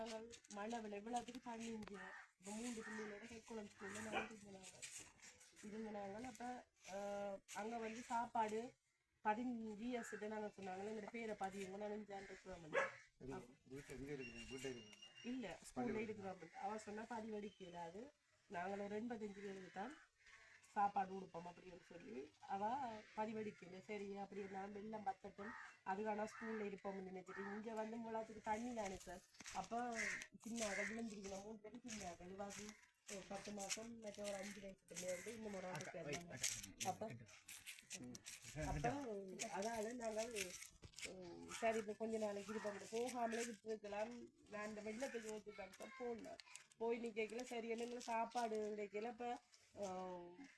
நாங்கள் மழை விழ இவ்வளோத்துக்கு தண்ணி இங்கே இப்போ மூன்று பிள்ளைகளோட கைக்குளம் ஸ்கூலில் நாங்கள் இருந்தாங்க இருந்தாங்க அப்போ அங்கே வந்து சாப்பாடு பதினஞ்சு ஜிஎஸ்ட்டு நாங்கள் சொன்னாங்க எங்களோட பேரை பதிவுங்க நாங்கள் ஜான் இருக்கிறோம் இல்ல ஸ்கூல்ல இருக்கிறோம் அவ சொன்னா பதிவு அடிக்கிறாது நாங்கள் ஒரு எண்பத்தஞ்சு பேருக்கு தான் சாப்பாடு கொடுப்போம் அப்படின்னு சொல்லி அவ பதிவடிக்கல சரி அப்படி நான் வெள்ளம் பத்தட்டும். அதுக்கான ஸ்கூல்ல இருப்போம்னு நினைச்சிட்டு இங்க வந்து முழாத்துக்கு தண்ணி தானே சார் அப்போ சின்ன விழுந்திருக்கணும் மூணு பேரும் சின்ன கழிவாசி ஒரு பத்து மாசம் மற்ற ஒரு அஞ்சு வயசு இன்னும் ஒரு ஆண்டு பேர் அப்போ அப்போ அதால நாங்கள் சரி இப்போ கொஞ்ச நாளைக்கு இது பண்ண போகாமலே விட்டுருக்கலாம். நான் அந்த வெள்ளத்துக்கு தான் போனேன் போய் நிற்கல சரி என்னங்களை சாப்பாடு கிடைக்கல இப்போ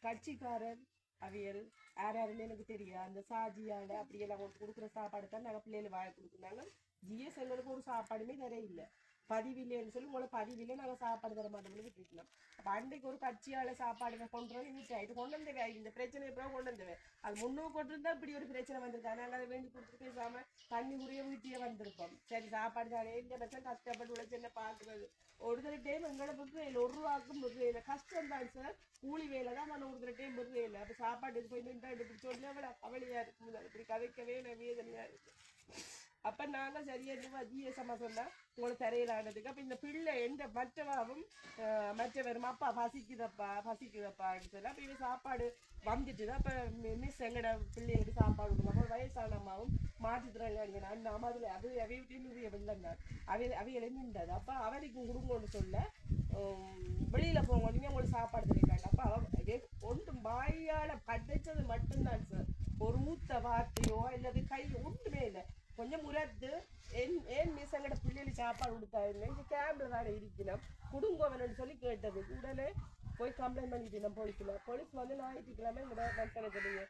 கட்சிக்காரர் அவியல் யார் யாருன்னு எனக்கு தெரியும் அந்த சாஜியால அப்படியெல்லாம் கொண்டு கொடுக்குற சாப்பாடு தான் நாங்கள் பிள்ளைகள் வாங்கி கொடுக்குறாங்க ஜிஎஸ் எங்களுக்கு ஒரு சாப்பாடுமே தர இல்லை. பதிவில்லைன்னு சொல்லி உங்களை பதிவில்லை நாங்கள் சாப்பாடு தர மாட்டோம்னு விட்டுருக்கலாம் அப்போ அன்றைக்கு ஒரு கட்சியால சாப்பாடு கொண்டு வந்து விட்டா இது கொண்டு வந்தவே இந்த பிரச்சனை எப்போ கொண்டு வந்தவே அது முன்னூறு கொண்டு இப்படி ஒரு பிரச்சனை வந்திருக்கா. நாங்கள் அதை வேண்டி கொடுத்துட்டு பேசாம தண்ணி உரிய வீட்டியே வந்திருப்போம் சரி சாப்பாடு தானே இந்த பிரச்சனை கஷ்டப்பட்டு உழைச்சு என்ன பார்க்குறது? ஒரு தடவை டைம் எங்களை பக்கம் ஒரு ரூபாக்கும் இல்லை கஷ்டம் தான் சார் கூலி வேலை தான் நான் ஒரு தடவை டைம் விடுறதில்ல அப்போ சாப்பாட்டுக்கு போய் நின்று இப்படி சொல்லி அவ்வளோ கவலையாக இருக்குது அப்படி கதைக்கவே நான் வேதனையாக இருக்கு. அப்ப நாங்க சரியா ஜிஎஸ்எம்மா சொன்னா உங்களுக்கு தரையிலானதுக்கு அப்ப இந்த பிள்ளை எந்த மற்றவாவும் அஹ், மற்றவரும் அப்பா பசிக்குதப்பா பசிக்குதப்பான்னு சொல்லி அப்ப இவன் சாப்பாடு வந்துட்டு அப்ப மிஸ் எங்கட பிள்ளைகளுக்கு சாப்பாடு கொடுக்கும் அப்ப வயசான அம்மாவும் மாற்றுத்திறனாளிங்க அந்த அம்மா அதில் அது அவைய விட்டு நிறைய அவை அவைகளை நின்றது. அப்ப அவருக்கு கொடுங்கன்னு சொல்ல வெளியில் வெளியில போங்க. நீங்க உங்களுக்கு சாப்பாடு தெரியுங்க அப்ப அவ ஒன்றும் வாயால படைச்சது மட்டும்தான் சார் ஒரு மூத்த வார்த்தையோ அல்லது கை கொஞ்சம் உரத்து என் ஏன் மிஸ் எங்கட பிள்ளைகளுக்கு சாப்பாடு கொடுத்தாருன்னு இங்கே கேம்பில் தானே இருக்கணும் குடும்பம்னு சொல்லி கேட்டது உடனே போய் கம்ப்ளைண்ட் பண்ணிட்டு நம்ம போலீஸ்ல போலீஸ் வந்து ஞாயிற்றுக்கிழமை எங்களோட கணக்கெடுக்கக்கூடிய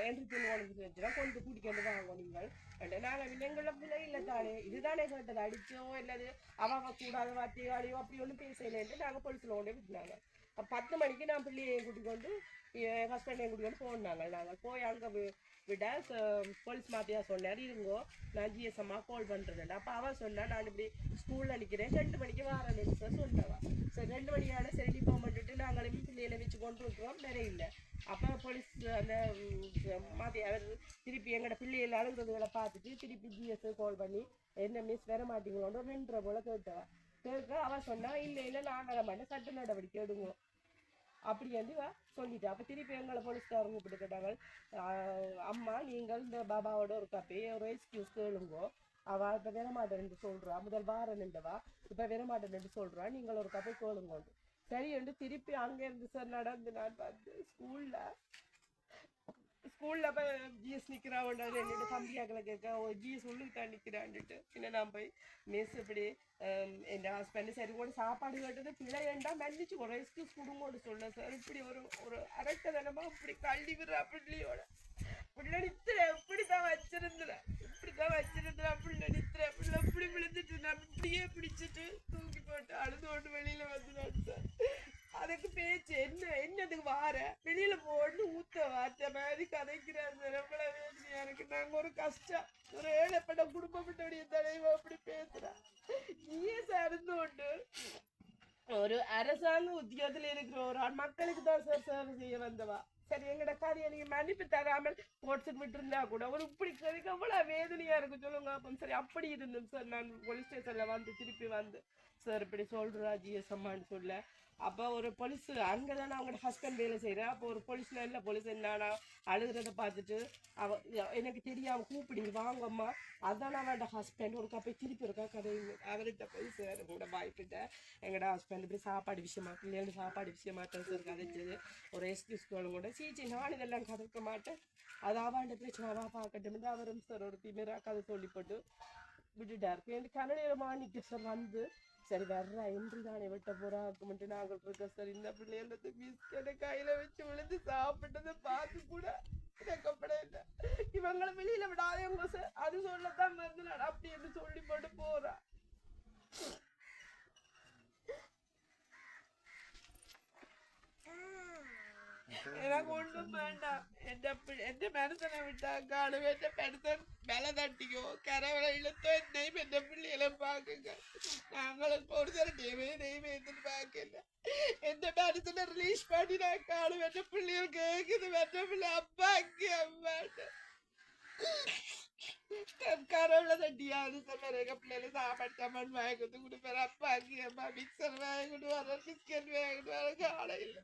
என்ட்ரி உனக்கு வச்சுனா கொண்டு கூட்டிட்டு வாங்க நீங்கள் அண்ட் நாங்கள் விலங்குல பிள்ளை இல்லை தானே இதுதானே கேட்டது அடிச்சோ இல்லது அவ கூடாத வார்த்தையாலையோ அப்படி ஒன்றும் பேசலைன்ட்டு நாங்கள் போலீஸில் கொண்டு விட்டுனாங்க பத்து மணிக்கு நான் பிள்ளையை கூட்டிக்கொண்டு என் ஹஸ்பண்டையும் கூட்டிக்கொண்டு போனாங்க நாங்கள் போய் அங்கே விட போலீஸ் மாப்பியா சொன்னார் இருங்கோ நான் ஜிஎஸ்எம்மா கால் பண்ணுறேன் அப்போ அவன் சொன்னால் நான் இப்படி ஸ்கூலில் நிற்கிறேன் ரெண்டு மணிக்கு வரேன்னு சார் சொன்னவா. சரி ரெண்டு மணியான சரி நீ போக மாட்டுட்டு நாங்களும் பிள்ளைகளை வச்சு கொண்டு இருக்கிறோம் நிறைய இல்லை. அப்போ போலீஸ் அந்த ம், அவர் திருப்பி எங்களோட பிள்ளைகள் அழுகிறதுகளை பார்த்துட்டு திருப்பி ஜிஎஸ் கால் பண்ணி என்ன மிஸ் வர மாட்டீங்களோன்னு ரெண்டரை போல கேட்டவா. கேட்க அவள் சொன்னா இல்லை இல்லை நான் வர மாட்டேன் சட்ட நடவடிக்கை எடுங்க அப்படி வந்து சொல்லிட்டு அப்போ திருப்பி எங்களை போலீஸ்காரங்க கூப்பிட்டு கேட்டாங்க. அம்மா நீங்கள் இந்த பாபாவோட ஒரு கப்பி ஒரு எக்ஸ்கியூஸ் கேளுங்கோ. அவ இப்ப என்று சொல்கிறா முதல் வாரம் நின்றவா இப்ப வரமாட்டேன்னு சொல்கிறா நீங்கள் ஒரு கப்பை கேளுங்க சரி என்று திருப்பி அங்கேருந்து சார் நடந்து நான் வந்து ஸ்கூலில் ஸ்கூல்ல போய் ஜிஎஸ் நிக்கிறான் என்னோட தம்பியாக்களை கேட்க ஓ ஜிஎஸ் உள்ளுக்கு தான் நிக்கிறான்ட்டு பின்ன நான் போய் மிஸ் இப்படி என் ஹஸ்பண்ட் சரி கூட சாப்பாடு கேட்டது பிள்ளையண்டா மன்னிச்சு ஒரு எக்ஸ்கியூஸ் கொடுங்கோடு சொல்ல சார் இப்படி ஒரு ஒரு அரட்டதனமா இப்படி கல்வி விடுறா பிள்ளையோட. பிள்ளை இப்படிதான் வச்சிருந்துறேன் இப்படிதான் வச்சிருந்துறேன் பிள்ளை நித்துற பிள்ளை இப்படி விழுந்துட்டு நான் இப்படியே பிடிச்சிட்டு தூக்கி போட்டு அழுது கொண்டு வெளியில வந்து சார் அதுக்கு பேச்சு என்ன என்னதுக்கு வார வெளியில போட்டு ஊத்த வார்த்தை மாதிரி கதைக்கிறாரு ரொம்ப வேதனையா இருக்கு. நாங்க ஒரு கஷ்டம். ஒரு ஏழைப்பட்ட குடும்பப்பட்டோடைய தலைவா அப்படி பேசுறா. நீயே சார்ந்து உண்டு. ஒரு அரசாங்க உத்தியோகத்துல இருக்கிற ஒரு ஆள். மக்களுக்கு தான் சார் சேவை செய்ய வந்தவா? சரி எங்கட காரியம் நீங்க மன்னிப்பு தராமல் போட்டு விட்டுருந்தா கூட ஒரு இப்படி எனக்கு எவ்வளவு வேதனையா இருக்கு சொல்லுங்க. அப்போ சரி அப்படி இருந்தது சார் நான் போலீஸ் ஸ்டேஷன்ல வந்து திருப்பி வந்து சார் இப்படி சொல்றா ஜிஎஸ்எம்மான்னு சொல்ல. அப்போ ஒரு போலீஸ் அங்கே நான் அவங்களோட ஹஸ்பண்ட் வேலை செய்கிறேன் அப்போ ஒரு போலீஸ் இல்லை போலீஸ் என்னன்னா அழுகிறத பார்த்துட்டு அவ எனக்கு தெரியாம கூப்பிடுங்க வாங்கம்மா. அதான் அவனோட ஹஸ்பண்ட் ஒரு கப்பை திருப்பி இருக்கா கதை அவர்கிட்ட போய் சார் கூட வாய்ப்பிட்டேன் எங்களோட ஹஸ்பண்ட் இப்படி சாப்பாடு விஷயமா பிள்ளைங்க சாப்பாடு விஷயமா சார் கதைச்சது. ஒரு எக்ஸ்கியூஸ் கூட சீச்சி நான் இதெல்லாம் கதைக்க மாட்டேன். அது ஆவாண்ட பிரச்சனை அவா பார்க்கட்டும். அவரும் சார் ஒரு திமிரா கதை சொல்லி போட்டு விட்டுட்டார். என் கனடியமா மாணிக்க சார் வந்து சரி வர்றா என்று தானே வெட்ட போறா மட்டும் நாங்கள் இருக்க சார் இந்த பிள்ளைகளுக்கு பிஸ்கெட்டை கையில வச்சு விழுந்து சாப்பிட்டதை பார்த்து கூட இவங்களை வெளியில விடாதவங்க சார் அது சொல்லத்தான் மருந்து அப்படி என்று சொல்லி போட்டு போறா எனக்கு ஒண்ணும் வேண்டாம் எந்த எந்த மனசனை விட்டா காணும் எந்த மனசன் மேல தட்டிக்கோ கரவலை இழுத்தோ என்னையும் எந்த பிள்ளைகளை பாக்குங்க நாங்களும் ஒரு தர தெய்வமே தெய்வம் எதுன்னு பார்க்கல எந்த மனசனை ரிலீஸ் பண்ணி நான் காணும் எந்த பிள்ளைகள் கேக்குது எந்த பிள்ளை அப்பா அங்கே அம்மாட்டு கரவுல தட்டியாவது சொல்லுற எங்க பிள்ளைல சாப்பாடு சாமான் வாங்கி கொடுத்து கொடுப்பாரு அப்பா அங்கே அம்மா மிக்சர் வாங்கி கொண்டு வர பிஸ்கட் வாங்கி கொண்டு வர காலையில்